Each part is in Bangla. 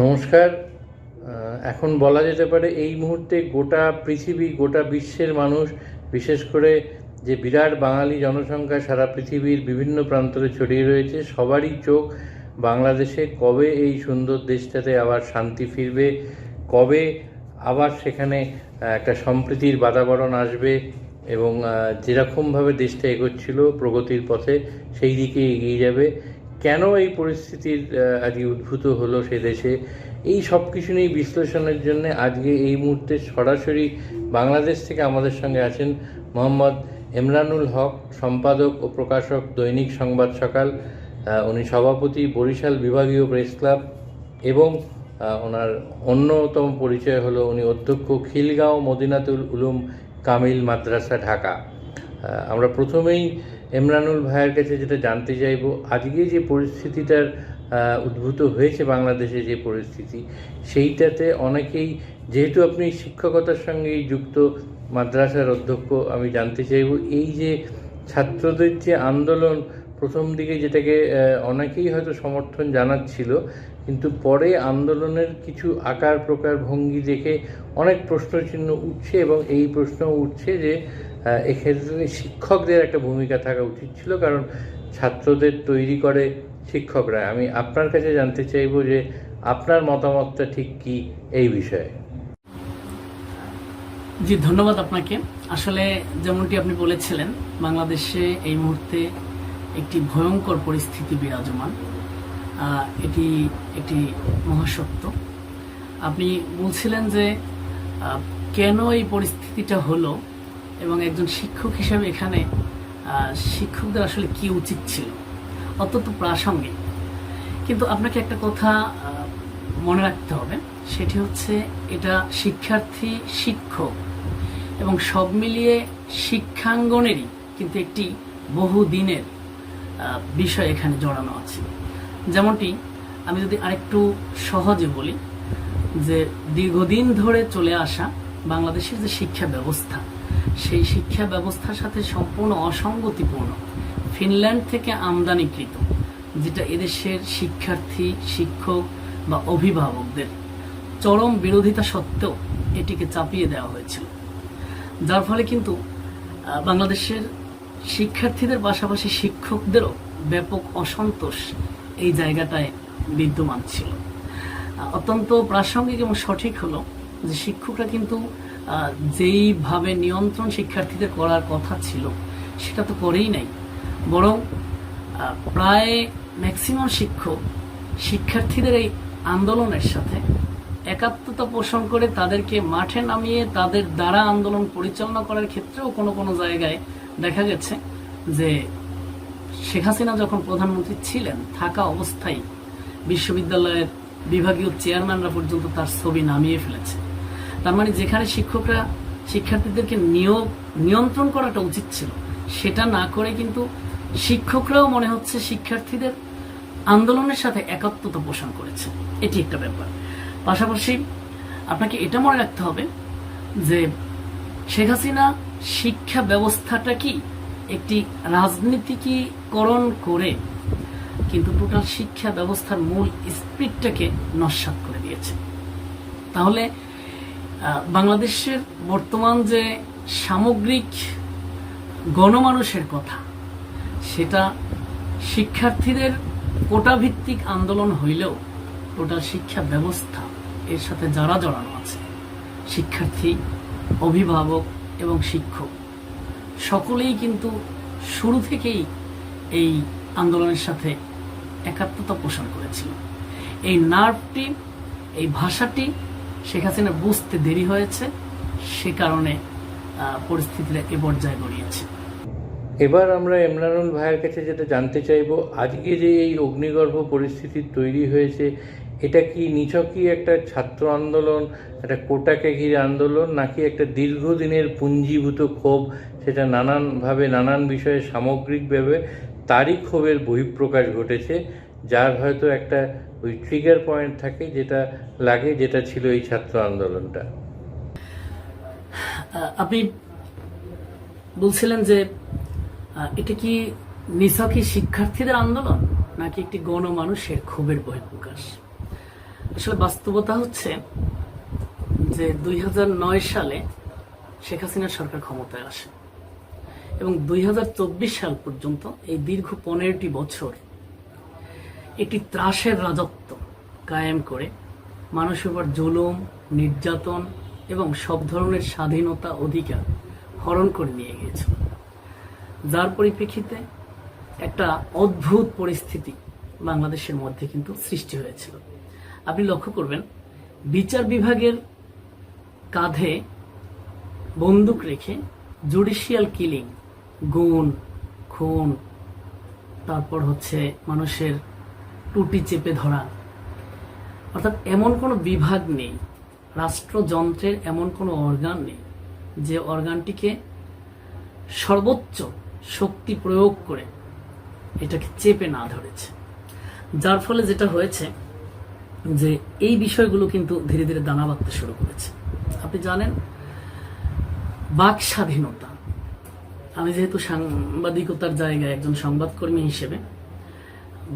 নমস্কার। এখন বলা যেতে পারে এই মুহূর্তে গোটা পৃথিবী, গোটা বিশ্বের মানুষ, বিশেষ করে যে বিরাট বাঙালি জনসংখ্যা সারা পৃথিবীর বিভিন্ন প্রান্তরে ছড়িয়ে রয়েছে, সবারই চোখ বাংলাদেশে কবে এই সুন্দর দেশটাতে আবার শান্তি ফিরবে, কবে আবার সেখানে একটা সম্প্রীতির বাতাবরণ আসবে এবং যেরকমভাবে দেশটা এগোচ্ছিল প্রগতির পথে, সেই দিকে এগিয়ে যাবে। কেন এই পরিস্থিতির আজকে উদ্ভূত হলো সে দেশে? এই সব কিছু নিয়ে বিশ্লেষণের জন্য আজকে এই মুহূর্তে সরাসরি বাংলাদেশ থেকে আমাদের সঙ্গে আছেন মোহাম্মদ এমরানুল হক, সম্পাদক ও প্রকাশক দৈনিক সংবাদ সকাল। উনি সভাপতি বরিশাল বিভাগীয় প্রেস ক্লাব এবং ওনার অন্যতম পরিচয় হলো উনি অধ্যক্ষ খিলগাঁও মদিনাতুল উলুম কামিল মাদ্রাসা, ঢাকা। আমরা প্রথমেই এমরানুল ভাইয়ের কাছে যেটা জানতে চাইব, আজকে যে পরিস্থিতিটার উদ্ভূত হয়েছে বাংলাদেশে যে পরিস্থিতি, সেইটাতে অনেকেই, যেহেতু আপনি শিক্ষকতার সঙ্গেই যুক্ত, মাদ্রাসার অধ্যক্ষ, আমি জানতে চাইব, এই যে ছাত্রদের যে আন্দোলন, প্রথম দিকে যেটাকে অনেকেই হয়তো সমর্থন জানাচ্ছিল কিন্তু পরে আন্দোলনের কিছু আকার, প্রকার, ভঙ্গি দেখে অনেক প্রশ্নচিহ্ন উঠছে এবং এই প্রশ্ন উঠছে যে এক্ষেত্রে শিক্ষকদের একটা ভূমিকা থাকা উচিত ছিল কারণ ছাত্রদের তৈরি করে শিক্ষকরা। আমি আপনার কাছে জানতে চাইব যে, আপনার মতামতটা ঠিক কি এই বিষয়ে? জি, ধন্যবাদ আপনাকে। আসলে যেমনটি আপনি বলেছিলেন, বাংলাদেশে এই মুহূর্তে একটি ভয়ঙ্কর পরিস্থিতি বিরাজমান। এটি একটি মহাসত্য। আপনি বলছিলেন যে কেন এই পরিস্থিতিটা হলো এবং একজন শিক্ষক হিসাবে এখানে শিক্ষকদের আসলে কি উচিত ছিল? অত্যন্ত প্রাসঙ্গিক। কিন্তু আপনাকে একটা কথা মনে রাখতে হবে। সেটি হচ্ছে, এটা শিক্ষার্থী, শিক্ষক এবং সব মিলিয়ে শিক্ষাঙ্গনেরই কিন্তু একটি বহু দিনের বিষয় এখানে জড়ানো আছে। যেমনটি আমি যদি আরেকটু সহজে বলি, যে দীর্ঘদিন ধরে চলে আসা বাংলাদেশের যে শিক্ষা ব্যবস্থা, সেই শিক্ষা ব্যবস্থার সাথে সম্পূর্ণ অসঙ্গতিপূর্ণ, ফিনল্যান্ড থেকে আমদানিকৃত, যেটা এদেশের শিক্ষার্থী, শিক্ষক বা অভিভাবকদের চরম বিরোধিতা সত্ত্বেও এটিকে চাপিয়ে দেওয়া হয়েছিল। যার ফলে কিন্তু বাংলাদেশের শিক্ষার্থীদের পাশাপাশি শিক্ষকদেরও ব্যাপক অসন্তোষ এই জায়গাটায় বিদ্যমান ছিল। অত্যন্ত প্রাসঙ্গিক এবং সঠিক হলো যে শিক্ষকরা কিন্তু যেইভাবে নিয়ন্ত্রণ শিক্ষার্থীদের করার কথা ছিল, সেটা তো করেই নাই। বরং প্রায় ম্যাক্সিমাম শিক্ষক শিক্ষার্থীদের এই আন্দোলনের সাথে একাত্মতা পোষণ করে তাদেরকে মাঠে নামিয়ে তাদের দ্বারা আন্দোলন পরিচালনা করার ক্ষেত্রেও কোনো কোনো জায়গায় দেখা গেছে যে শেখ হাসিনা যখন প্রধানমন্ত্রী ছিলেন, থাকা অবস্থায় বিশ্ববিদ্যালয়ের বিভাগীয় চেয়ারম্যানরা পর্যন্ত তার ছবি নামিয়ে ফেলেছে। তার মানে যেখানে শিক্ষকরা শিক্ষার্থীদেরকে নিয়োগ, নিয়ন্ত্রণ করাটা উচিত ছিল, সেটা না করে কিন্তু শিক্ষকরাও মনে হচ্ছে শিক্ষার্থীদের আন্দোলনের সাথে একাত্মতা পোষণ করেছে। এটি একটা ব্যাপার। পাশাপাশি আপনাকে এটা মনে রাখতে হবে যে শেখ হাসিনা শিক্ষা ব্যবস্থাটা কি? একটি রাজনীতিকীকরণ করে কিন্তু টোটাল শিক্ষা ব্যবস্থার মূল স্পিডটাকে নস্বাত করে দিয়েছে। তাহলে বাংলাদেশের বর্তমান যে সামগ্রিক গণমানুষের কথা, সেটা শিক্ষার্থীদের কোটা ভিত্তিক আন্দোলন হইলেও টোটাল শিক্ষা ব্যবস্থা এর সাথে যারা জড়ানো আছে, শিক্ষার্থী, অভিভাবক এবং শিক্ষক সকলেই কিন্তু শুরু থেকেই এই আন্দোলনের সাথে একাত্মতা পোষণ করেছিল। এই নার্ভটি এই ভাষাটি শেখ হাসিনা বুঝতে দেরি হয়েছে, সে কারণে পরিস্থিতিটা এ পর্যায়ে গড়িয়েছে। এবার আমরা ইমরানুল ভাইয়ের কাছে যেটা জানতে চাইব, আজকে যে এই অগ্নিগর্ভ পরিস্থিতি তৈরি হয়েছে, এটা কি নিছকই একটা ছাত্র আন্দোলন, একটা কোটাকে ঘিরে আন্দোলন, নাকি একটা দীর্ঘদিনের পুঞ্জীভূত ক্ষোভ সেটা নানানভাবে, নানান বিষয়ে সামগ্রিকভাবে তারই ক্ষোভের বহিঃপ্রকাশ ঘটেছে, যার হয়তো একটা ওই ট্রিগার পয়েন্ট থাকে যেটা লাগে, যেটা ছিল এই ছাত্র আন্দোলনটা। আপনি বলছিলেন যে এটা কি নিছকই শিক্ষার্থীদের আন্দোলন, নাকি একটি গণমানুষের ক্ষোভের বহিঃপ্রকাশ? আসলে বাস্তবতা হচ্ছে যে দুই হাজার নয় সালে শেখ হাসিনা সরকার ক্ষমতায় আসে। এবং দুই হাজার চব্বিশ সাল পর্যন্ত এই দীর্ঘ পনেরোটি বছর একটি ত্রাসের রাজত্ব কায়েম করে মানুষের উপর জুলুম, নির্যাতন এবং সব ধরনের স্বাধীনতা অধিকার হরণ করে নিয়ে গিয়েছিল। যার পরিপ্রেক্ষিতে একটা অদ্ভুত পরিস্থিতি বাংলাদেশের মধ্যে কিন্তু সৃষ্টি হয়েছিল। আপনি লক্ষ্য করবেন, বিচার বিভাগের কাঁধে বন্দুক রেখে জুডিশিয়াল কিলিং গুণ, খুন, তারপর হচ্ছে মানুষের টুটি চেপে ধরা। অর্থাৎ এমন কোনো বিভাগ নেই, রাষ্ট্রযন্ত্রের এমন কোনো অর্গান নেই, যে অর্গানটিকে সর্বোচ্চ শক্তি প্রয়োগ করে এটাকে চেপে না ধরেছে। যার ফলে যেটা হয়েছে, যে এই বিষয়গুলো কিন্তু ধীরে ধীরে দানা বাঁধতে শুরু করেছে। আপনি জানেন বাক স্বাধীনতা আমি যেহেতু সাংবাদিকতার জায়গায় একজন সংবাদকর্মী হিসেবে,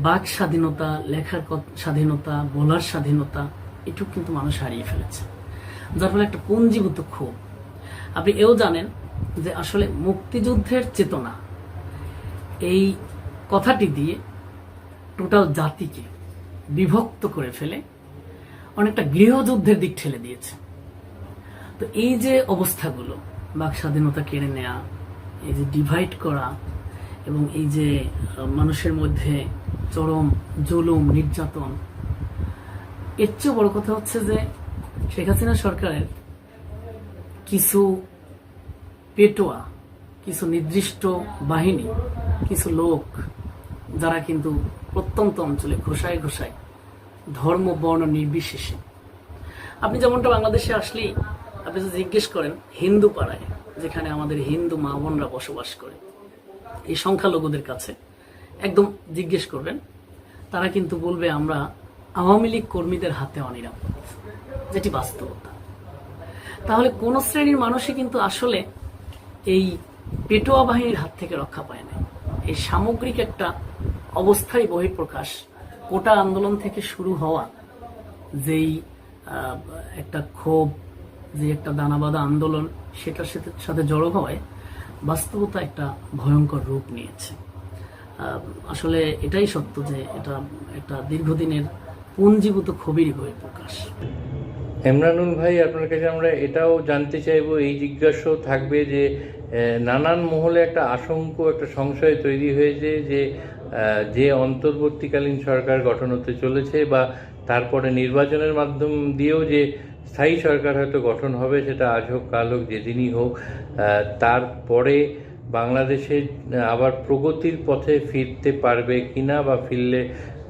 বাক স্বাধীনতা, লেখার স্বাধীনতা, বলার স্বাধীনতা, এটুকু কিন্তু মানুষ হারিয়ে ফেলেছে। যার ফলে একটা পুঞ্জীভূত ক্ষোভ। আপনি এও জানেন যে আসলে মুক্তিযুদ্ধের চেতনা, এই কথাটি দিয়ে টোটাল জাতিকে বিভক্ত করে ফেলে অনেকটা গৃহযুদ্ধের দিক ঠেলে দিয়েছে। তো এই যে অবস্থাগুলো, বাক স্বাধীনতা কেড়ে নেয়া এই যে ডিভাইড করা এবং এই যে মানুষের মধ্যে চরম জুলুম, নির্যাতন, এর চেয়ে বড় কথা হচ্ছে যে শেখ হাসিনা সরকারের কিছু পেটোয়া, কিছু নির্দিষ্ট বাহিনী, কিছু লোক, যারা কিন্তু প্রত্যন্ত অঞ্চলে ঘোষায় ঘোষায় ধর্ম, বর্ণ নির্বিশেষে। আপনি যেমনটা বাংলাদেশে আসলেই, আপনি যদি জিজ্ঞেস করেন হিন্দু পাড়ায় যেখানে আমাদের হিন্দু মা বোনরা বসবাস করে। এই সংখ্যালঘুদের কাছে একদম জিজ্ঞেস করবেন, তারা কিন্তু বলবে, আমরা আওয়ামী লীগ কর্মীদের হাতে অনিরাপদ। যেটি বাস্তবতা। তাহলে কোন শ্রেণির মানুষই কিন্তু আসলে এই পেটোয়া বাহিনীর হাত থেকে রক্ষা পায় না এই সামগ্রিক একটা অবস্থায় বহিঃপ্রকাশ, কোটা আন্দোলন থেকে শুরু হওয়া, যেই একটা ক্ষোভ যে একটা দানাবাদা আন্দোলন সেটার সাথে সাথে জড়ো হওয়ায় বাস্তবতা একটা ভয়ঙ্কর রূপ নিয়েছে। আসলে এটাই সত্য যে এটা একটা দীর্ঘদিনের পুঞ্জীভূত ক্ষোভেরই প্রকাশ। এমরানুল ভাই, আপনার কাছে আমরা এটাও জানতে চাইব, এই জিজ্ঞাসাও থাকবে যে নানান মহলে একটা আশঙ্ক, একটা সংশয় তৈরি হয়েছে যে যে অন্তর্বর্তীকালীন সরকার গঠন হতে চলেছে বা তারপরে নির্বাচনের মাধ্যম দিয়েও যে স্থায়ী সরকার হয়তো গঠন হবে, সেটা আজ হোক, কাল হোক, যেদিনই হোক তারপরে বাংলাদেশে আবার প্রগতির পথে ফিরতে পারবে কিনা বা ফিরলে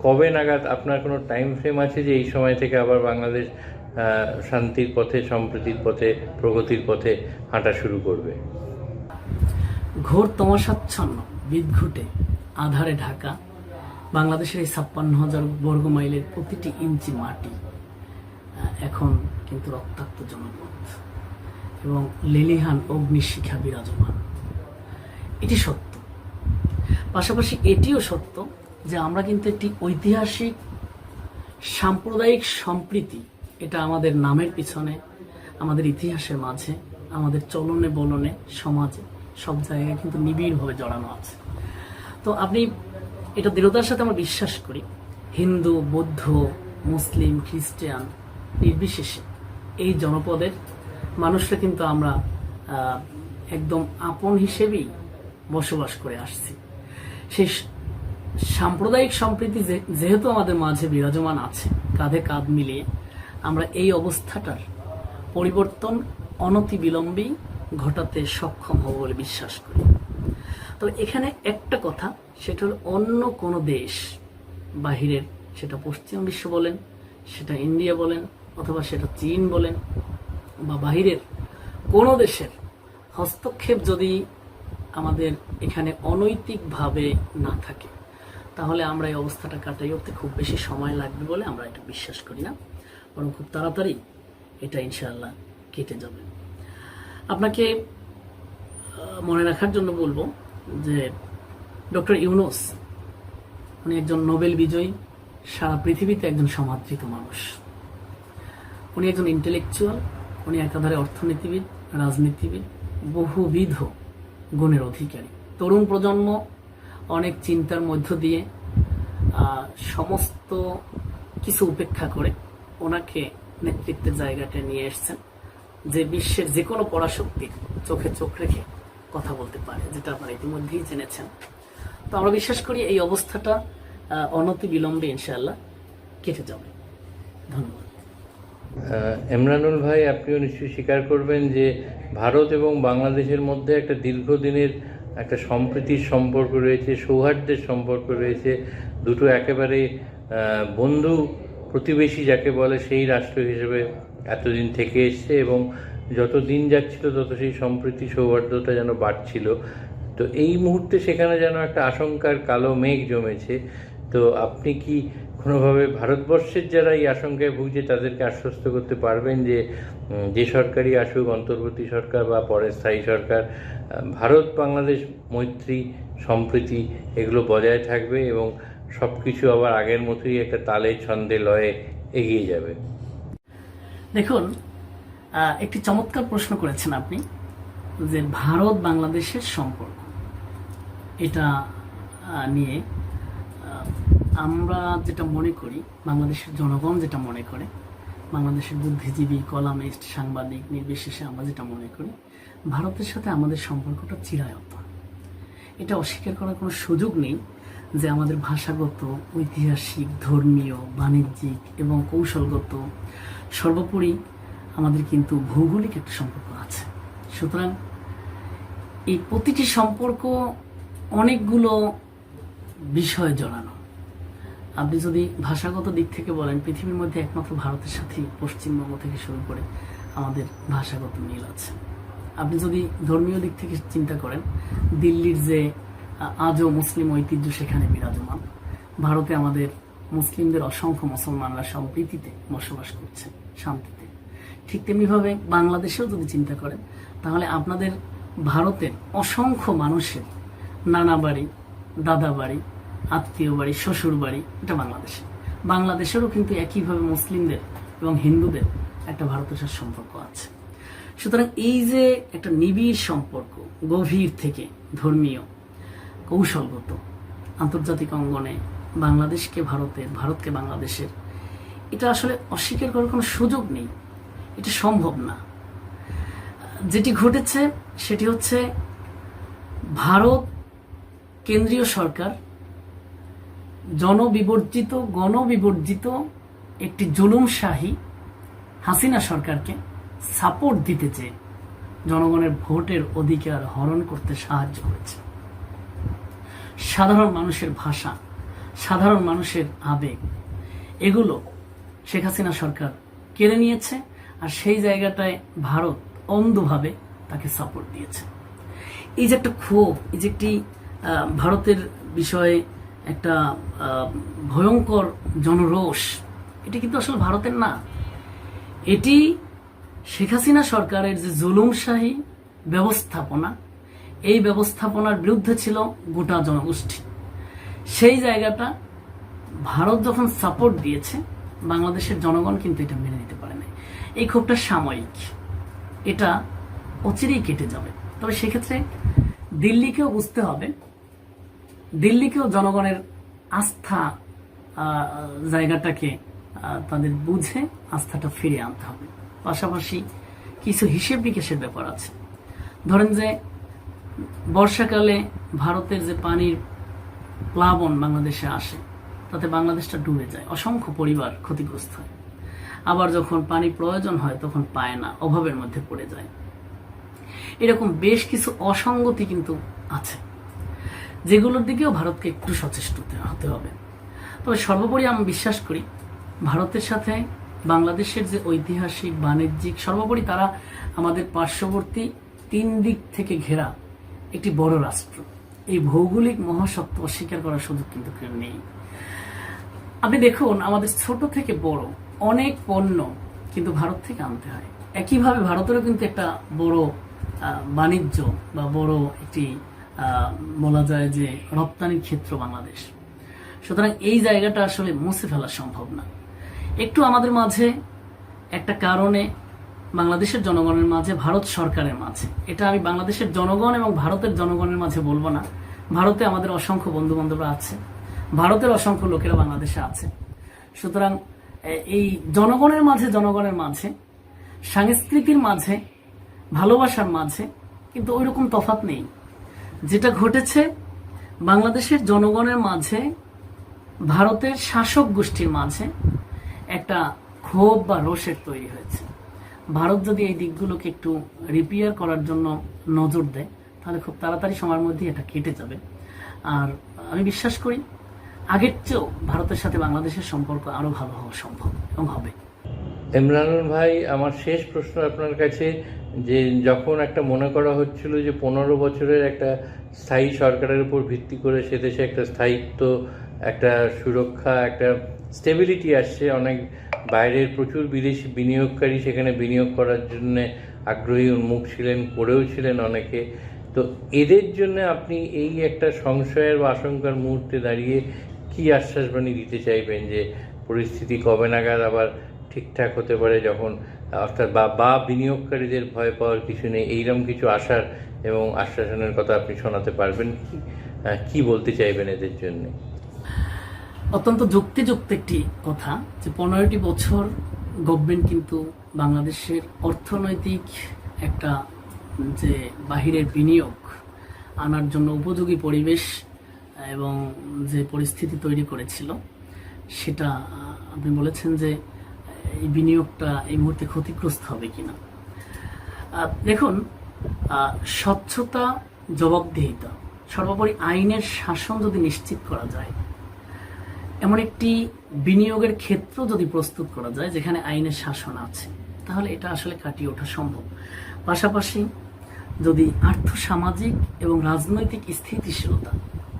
কবে নাগাদ আপনার কোনো টাইম ফ্রেম আছে যে এই সময় থেকে আবার বাংলাদেশ শান্তির পথে, সম্প্রীতির পথে, প্রগতির পথে হাঁটা শুরু করবে? ঘোর তমসাচ্ছন্ন, বিদঘুটে, আধারে ঢাকা, বাংলাদেশের এই ছাপ্পান্ন হাজার বর্গ মাইলের প্রতিটি ইঞ্চি মাটি। এখন কিন্তু রক্তাক্ত জনপদ। এবং লেলিহান অগ্নিশিখা বিরাজমান। এটি সত্য। পাশাপাশি এটিও সত্য যে আমরা কিন্তু একটি ঐতিহাসিক, সাম্প্রদায়িক সম্প্রীতি, এটা আমাদের নামের পিছনে, আমাদের ইতিহাসের মাঝে, আমাদের চলনে বলনে সমাজে, সব জায়গায় কিন্তু নিবিড়ভাবে জড়ানো আছে। তো আপনি এটা দৃঢ়তার সাথে আমরা বিশ্বাস করি। হিন্দু, বৌদ্ধ, মুসলিম, খ্রিস্টান নির্বিশেষে। এই জনপদের মানুষরা কিন্তু আমরা একদম আপন হিসেবেই বসবাস করে আসছি। সেই সাম্প্রদায়িক সম্প্রীতি যেহেতু আমাদের মাঝে বিরাজমান আছে, কাঁধে কাঁধ মিলিয়ে, আমরা এই অবস্থাটার পরিবর্তন অনতি বিলম্বেই ঘটাতে সক্ষম হব বলে বিশ্বাস করি। তবে এখানে একটা কথা, সেটা হলো অন্য কোনো দেশ, বাহিরের, সেটা পশ্চিম বিশ্ব বলেন, সেটা ইন্ডিয়া বলেন অথবা সেটা চীন বলেন বা বাহিরের কোনো দেশের হস্তক্ষেপ যদি আমাদের এখানে অনৈতিকভাবে না থাকে, তাহলে আমরা এই অবস্থাটা কাটাই। উঠতে খুব বেশি সময় লাগবে বলে আমরা এটা বিশ্বাস করি না। বরং খুব তাড়াতাড়ি এটা ইনশাআল্লাহ কেটে যাবে। আপনাকে মনে রাখার জন্য বলব যে ডক্টর ইউনুস, উনি একজন নোবেল বিজয়ী, সারা পৃথিবীতে একজন সমাদৃত মানুষ। উনি একজন ইন্টেলেকচুয়াল উনি একাধারে অর্থনীতিবিদ, রাজনীতিবিদ, বহুবিধ গুণের অধিকারী। তরুণ প্রজন্ম অনেক চিন্তার মধ্য দিয়ে সমস্ত কিছু উপেক্ষা করে ওনাকে নেতৃত্বের জায়গাটা নিয়ে এসেছেন, যে বিশ্বের যে কোনো পরাশক্তির চোখে চোখ রেখে কথা বলতে পারে, যেটা আপনারা ইতিমধ্যেই জেনেছেন। তো আমরা বিশ্বাস করি এই অবস্থাটা অনতি বিলম্বে ইনশাআল্লাহ কেটে যাবে। ধন্যবাদ। এমরানুল ভাই, আপনিও নিশ্চয়ই স্বীকার করবেন যে ভারত এবং বাংলাদেশের মধ্যে একটা দীর্ঘদিনের একটা সম্প্রীতির সম্পর্ক রয়েছে, সৌহার্দ্যের সম্পর্ক রয়েছে। দুটো একেবারে বন্ধু প্রতিবেশী যাকে বলে সেই রাষ্ট্র হিসেবে এতদিন থেকে এসছে এবং যত দিন যাচ্ছিল তত সেই সম্প্রীতি, সৌহার্দ্যতা যেন বাড়ছিল। তো এই মুহূর্তে সেখানে যেন একটা আশঙ্কার কালো মেঘ জমেছে। তো আপনি কি কোনোভাবে ভারতবর্ষের যারা এই আশঙ্কায় ভুগছে, তাদেরকে আশ্বস্ত করতে পারবেন যে যে সরকারই আসুক, অন্তর্বর্তী সরকার বা পরের স্থায়ী সরকার ভারত, বাংলাদেশ, মৈত্রী, সম্প্রীতি এগুলো বজায় থাকবে এবং সব কিছু আবার আগের মতোই একটা তালে ছন্দে লয়ে এগিয়ে যাবে। দেখুন একটি চমৎকার প্রশ্ন করেছেন আপনি যে ভারত, বাংলাদেশের সম্পর্ক। এটা নিয়ে আমরা যেটা মনে করি, বাংলাদেশের জনগণ যেটা মনে করে, বাংলাদেশের বুদ্ধিজীবী, কলামিস্ট, সাংবাদিক, নির্বিশেষে আমরা যেটা মনে করি, ভারতের সাথে আমাদের সম্পর্কটা চিরায়ত এটা অস্বীকার করার কোনো সুযোগ নেই যে আমাদের ভাষাগত, ঐতিহাসিক, ধর্মীয়, বাণিজ্যিক এবং কৌশলগত সর্বোপরি আমাদের কিন্তু ভৌগোলিক একটা সম্পর্ক আছে। সুতরাং এই প্রতিটি সম্পর্ক অনেকগুলো বিষয় জড়ানো। আপনি যদি ভাষাগত দিক থেকে বলেন, পৃথিবীর মধ্যে একমাত্র ভারতের সাথেই পশ্চিমবঙ্গ থেকে শুরু করে আমাদের ভাষাগত মিল আছে। আপনি যদি ধর্মীয় দিক থেকে চিন্তা করেন, দিল্লির যে আজও মুসলিম ঐতিহ্য সেখানে বিরাজমান। ভারতে আমাদের মুসলিমদের অসংখ্য মুসলমানরা সম্প্রীতিতে বসবাস করছে, শান্তিতে। ঠিক তেমনিভাবে বাংলাদেশেও যদি চিন্তা করেন, তাহলে আপনাদের ভারতের অসংখ্য মানুষের নানা বাড়ি, দাদা বাড়ি আত্মীয় বাড়ি, শ্বশুর বাড়ি, এটা বাংলাদেশে। বাংলাদেশেরও কিন্তু একইভাবে মুসলিমদের এবং হিন্দুদের একটা ভারতের সম্পর্ক আছে। সুতরাং এই যে একটা নিবিড় সম্পর্ক, গভীর থেকে ধর্মীয় কৌশলগত, আন্তর্জাতিক অঙ্গনে বাংলাদেশকে ভারতের, ভারতকে বাংলাদেশের, এটা আসলে অস্বীকার করার কোনো সুযোগ নেই। এটা সম্ভব না। যেটি ঘটেছে সেটি হচ্ছে ভারত কেন্দ্রীয় সরকার জনবিবর্জিত, গণবিবর্জিত একটি জুলুমশাহী হাসিনা সরকারকে সাপোর্ট দিতে চেয়ে জনগণের ভোটের অধিকার হরণ করতে সাহায্য করেছে। সাধারণ মানুষের ভাষা, সাধারণ মানুষের আবেগ, এগুলো শেখ হাসিনা সরকার কেড়ে নিয়েছে আর সেই জায়গাটায় ভারত অন্ধভাবে তাকে সাপোর্ট দিয়েছে। এই যে একটা ক্ষোভ, এই যে একটি ভারতের বিষয়ে একটা ভয়ঙ্কর জনরোষ। এটি কিন্তু আসলে ভারতের না। এটি শেখ হাসিনা সরকারের যে জুলুমশাহী ব্যবস্থাপনা, এই ব্যবস্থাপনার বিরুদ্ধে ছিল গোটা জনগোষ্ঠী। সেই জায়গাটা ভারত যখন সাপোর্ট দিয়েছে, বাংলাদেশের জনগণ কিন্তু এটা মেনে নিতে পারে না এই ক্ষোভটা সাময়িক। এটা অচিরেই কেটে যাবে। তবে সেক্ষেত্রে দিল্লিকেও বুঝতে হবে দিল্লিকেও জনগণের আস্থা জায়গাটাকে তাদের বুঝে আস্থাটা ফিরিয়ে আনতে হবে। পাশাপাশি কিছু হিসেব নিকেশের ব্যাপার আছে। ধরেন যে, বর্ষাকালে ভারতের যে পানির প্লাবন বাংলাদেশে আসে, তাতে বাংলাদেশটা ডুবে যায়, অসংখ্য পরিবার ক্ষতিগ্রস্ত হয়। আবার যখন পানি প্রয়োজন হয়, তখন পায় না, অভাবের মধ্যে পড়ে যায়। এরকম বেশ কিছু অসঙ্গতি কিন্তু আছে। যেগুলোর দিকেও ভারতকে একটু সচেষ্ট হতে- হবে। তবে সর্বোপরি আমি বিশ্বাস করি, ভারতের সাথে বাংলাদেশের যে ঐতিহাসিক, বাণিজ্যিক, সর্বোপরি তারা আমাদের পার্শ্ববর্তী তিন দিক থেকে ঘেরা একটি বড় রাষ্ট্র। এই ভৌগোলিক মহাসত্ব অস্বীকার করার সুযোগ কিন্তু কেউ নেই। আপনি দেখুন, আমাদের ছোট থেকে বড় অনেক পণ্য কিন্তু ভারত থেকে আনতে হয়। একইভাবে ভারতেরও কিন্তু একটা বড় বাণিজ্য বা বড় একটি বলা যায় যে রপ্তানির ক্ষেত্র বাংলাদেশ। সুতরাং এই জায়গাটা আসলে মুছে ফেলা সম্ভব না। একটু আমাদের মাঝে একটা কারণে বাংলাদেশের জনগণের মাঝে, ভারত সরকারের মাঝে। এটা আমি বাংলাদেশের জনগণ এবং ভারতের জনগণের মাঝে বলব না। ভারতে আমাদের অসংখ্য বন্ধু বান্ধবরা আছে। ভারতের অসংখ্য লোকেরা বাংলাদেশে আছে। সুতরাং এই জনগণের মাঝে জনগণের মাঝে, সংস্কৃতির মাঝে, ভালোবাসার মাঝে কিন্তু ওই রকম তফাৎ নেই। যেটা ঘটেছে বাংলাদেশের জনগণের মাঝে, ভারতের শাসক গোষ্ঠীর মাঝে একটা ক্ষোভ বা রোষের তৈরি হয়েছে। ভারত যদি এই দিকগুলোকে একটু রিপেয়ার করার জন্য নজর দেয়, তাহলে খুব তাড়াতাড়ি সময়ের মধ্যে এটা কেটে যাবে। আর আমি বিশ্বাস করি, আগের চেয়েও ভারতের সাথে বাংলাদেশের সম্পর্ক আরও ভালো হওয়া সম্ভব এবং হবে। ইমরানুল ভাই, আমার শেষ প্রশ্ন আপনার কাছে, যে যখন একটা মনে করা হচ্ছিল যে পনেরো বছরের একটা স্থায়ী সরকারের উপর ভিত্তি করে সে দেশে একটা স্থায়িত্ব, একটা সুরক্ষা, একটা স্টেবিলিটি আসছে, অনেক বাইরের প্রচুর বিদেশি বিনিয়োগকারী সেখানে বিনিয়োগ করার জন্য আগ্রহী উন্মুখ ছিলেন, করেও ছিলেন অনেকে। তো এদের জন্য আপনি এই একটা সংশয়ের বা আশঙ্কার মুহূর্তে দাঁড়িয়ে কি আশ্বাসবাণী দিতে চাইবেন যে পরিস্থিতি কবে নাগাদ আবার ঠিকঠাক হতে পারে যখন, অর্থাৎ বা বা বিনিয়োগকারীদের ভয় পাওয়ার কিছু নেই, এইরকম কিছু আশার এবং আশ্বাসনের কথা আপনি শোনাতে পারবেন কি? কি বলতে চাইবেন এদের জন্য? অত্যন্ত যুক্তিযুক্ত একটি কথা যে পনেরোটি বছর গভর্নমেন্ট কিন্তু বাংলাদেশের অর্থনৈতিক একটা যে বাহিরের বিনিয়োগ আনার জন্য উপযোগী পরিবেশ এবং যে পরিস্থিতি তৈরি করেছিল, সেটা আপনি বলেছেন যে এই বিনিয়োগটা এই মুহূর্তে ক্ষতিগ্রস্ত হবে কিনা? দেখুন স্বচ্ছতা, জবাবদিহিতা, সর্বোপরি আইনের শাসন যদি নিশ্চিত করা যায়, এমন একটি বিনিয়োগের ক্ষেত্র যদি প্রস্তুত করা যায় যেখানে আইনের শাসন আছে, তাহলে এটা আসলে কাটিয়ে ওঠা সম্ভব। পাশাপাশি যদি আর্থ সামাজিক এবং রাজনৈতিক স্থিতিশীলতা,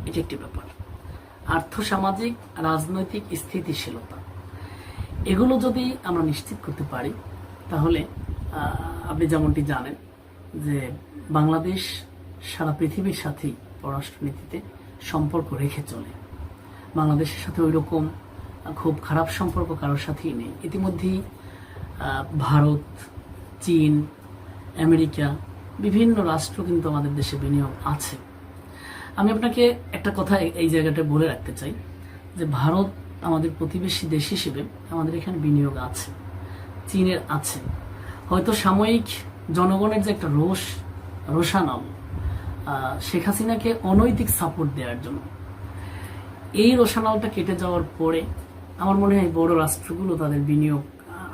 এটি একটি ব্যাপার আর্থ সামাজিক রাজনৈতিক স্থিতিশীলতা এগুলো যদি আমরা নিশ্চিত করতে পারি, তাহলে আপনি যেমনটি জানেন যে বাংলাদেশ সারা পৃথিবীর সাথেই পররাষ্ট্রনীতিতে সম্পর্ক রেখে চলে। বাংলাদেশের সাথে ওই রকম খুব খারাপ সম্পর্ক কারোর সাথেই নেই। ইতিমধ্যেই ভারত, চীন, আমেরিকা, বিভিন্ন রাষ্ট্র কিন্তু আমাদের দেশে বিনিয়োগ আছে। আমি আপনাকে একটা কথা এই- জায়গাটা বলে রাখতে চাই যে ভারত আমাদের প্রতিবেশী দেশ হিসেবে আমাদের এখানে বিনিয়োগ আছে, চীনের আছে। হয়তো সাময়িক জনগণের যে একটা রোষ, রোষানল শেখ হাসিনাকে অনৈতিক সাপোর্ট দেওয়ার জন্য। এই রোশানালটা কেটে যাওয়ার পরে আমার মনে হয় বড় রাষ্ট্রগুলো তাদের বিনিয়োগ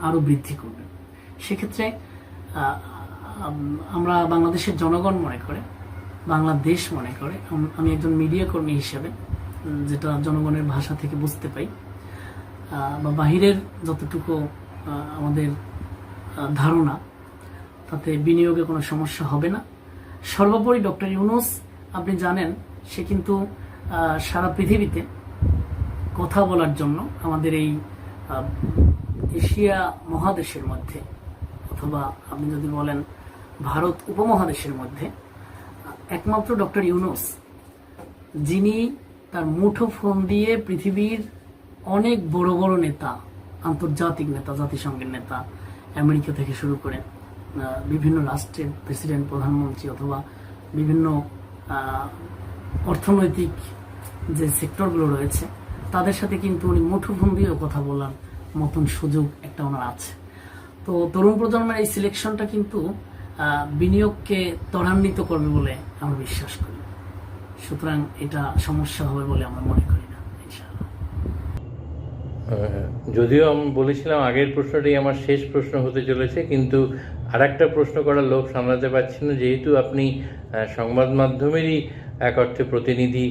আরও বৃদ্ধি করবে। সেক্ষেত্রে আমরা বাংলাদেশের জনগণ মনে করে, বাংলাদেশ মনে করে, আমি একজন মিডিয়া কর্মী হিসেবে যেটা জনগণের ভাষা থেকে বুঝতে পাই বা বাহিরের যতটুকু আমাদের ধারণা, তাতে বিনিয়োগে কোনো সমস্যা হবে না। সর্বোপরি ডক্টর ইউনুস, আপনি জানেন, সে কিন্তু সারা পৃথিবীতে কথা বলার জন্য আমাদের এই এশিয়া মহাদেশের মধ্যে, অথবা আপনি যদি বলেন ভারত উপমহাদেশের মধ্যে, একমাত্র ডক্টর ইউনুস, যিনি তার মুঠো ফোন দিয়ে পৃথিবীর অনেক বড় বড় নেতা, আন্তর্জাতিক নেতা, জাতিসংঘের নেতা, আমেরিকা থেকে শুরু করে বিভিন্ন রাষ্ট্রের প্রেসিডেন্ট, প্রধানমন্ত্রী অথবা বিভিন্ন অর্থনৈতিক যে সেক্টরগুলো রয়েছে, তাদের সাথে কিন্তু উনি মুঠোফোন দিয়েও কথা বলার মতন সুযোগ একটা ওনার আছে। তো তরুণ প্রজন্মের এই সিলেকশনটা কিন্তু বিনিয়োগকে ত্বরান্বিত করবে বলে আমরা বিশ্বাস করি। সুতরাং এটা সমস্যা হবে বলে আমরা মনে করি না যদিও আমি বলেছিলাম আগের প্রশ্নটাই আমার শেষ প্রশ্ন হতে চলেছে, কিন্তু আর একটা প্রশ্ন করার লোক সামলাতে পারছি না, যেহেতু আপনি সংবাদ মাধ্যমেরই এক অর্থে প্রতিনিধি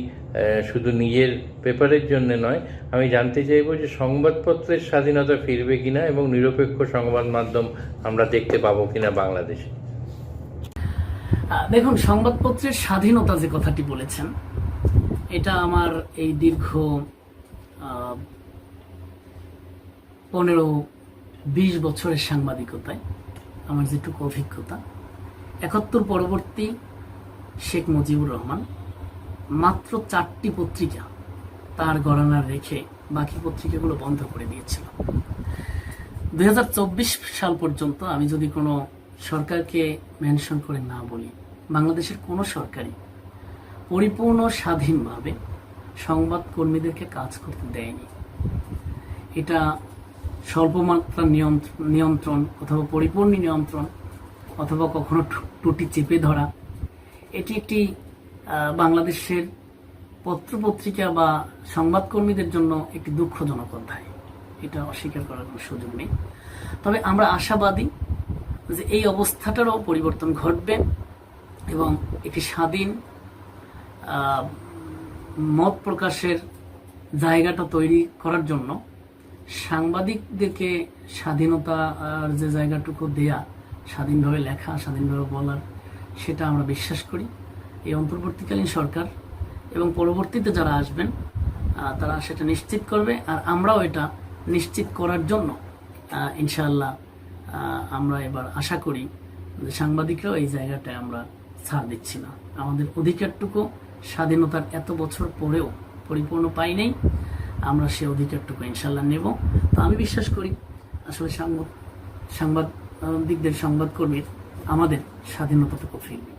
শুধু নিজের পেপারের জন্য নয়, আমি জানতে চাইব যে সংবাদপত্রের স্বাধীনতা ফিরবে কিনা এবং নিরপেক্ষ সংবাদ মাধ্যম আমরা দেখতে পাবো কিনা বাংলাদেশে। দেখুন, সংবাদপত্রের স্বাধীনতা যে কথাটি বলেছেন, এটা আমার এই দীর্ঘ পনেরো, বিশ বছরের সাংবাদিকতায়, আমার যেটুকু অভিজ্ঞতা। একাত্তর পরবর্তী শেখ মুজিবুর রহমান মাত্র চারটি পত্রিকা তার গণনা রেখে বাকি পত্রিকাগুলো বন্ধ করে দিয়েছিল। দুই হাজার চব্বিশ সাল পর্যন্ত আমি যদি কোনো সরকারকে মেনশন করে না বলি, বাংলাদেশের কোনো সরকারই পরিপূর্ণ স্বাধীনভাবে সংবাদ কর্মীদেরকে কাজ করতে দেয়নি। এটা স্বল্পমাত্রা নিয়ন্ত্রণ নিয়ন্ত্রণ অথবা পরিপূর্ণ নিয়ন্ত্রণ অথবা কখনো টুটি চেপে ধরা, এটি একটি বাংলাদেশের পত্রপত্রিকা বা সংবাদকর্মীদের জন্য একটি দুঃখজনক অধ্যায়। এটা অস্বীকার করার কোনো সুযোগ নেই। তবে আমরা আশাবাদী যে এই অবস্থাটারও পরিবর্তন ঘটবে এবং একটি স্বাধীন মত প্রকাশের জায়গাটা তৈরি করার জন্য সাংবাদিকদেরকে স্বাধীনতা আর যে জায়গাটুকু দেয়া, স্বাধীনভাবে লেখা, স্বাধীনভাবে বলার, সেটা আমরা বিশ্বাস করি। এই অন্তর্বর্তীকালীন সরকার এবং পরবর্তীতে যারা আসবেন তারা সেটা নিশ্চিত করবে। আর আমরাও এটা নিশ্চিত করার জন্য ইনশাআল্লাহ আমরা এবার আশা করি সাংবাদিকরাও এই জায়গাটায় আমরা ছাড় দিচ্ছি না। আমাদের অধিকারটুকু স্বাধীনতার এত বছর পরেও পরিপূর্ণ পাই নাই, আমরা সে অধিকারটুকু ইনশাল্লাহ নেব। তো আমি বিশ্বাস করি আসলে সাংবাদ সাংবাদিকদের, সংবাদকর্মীর আমাদের স্বাধীনতাটুকু ফিরবে।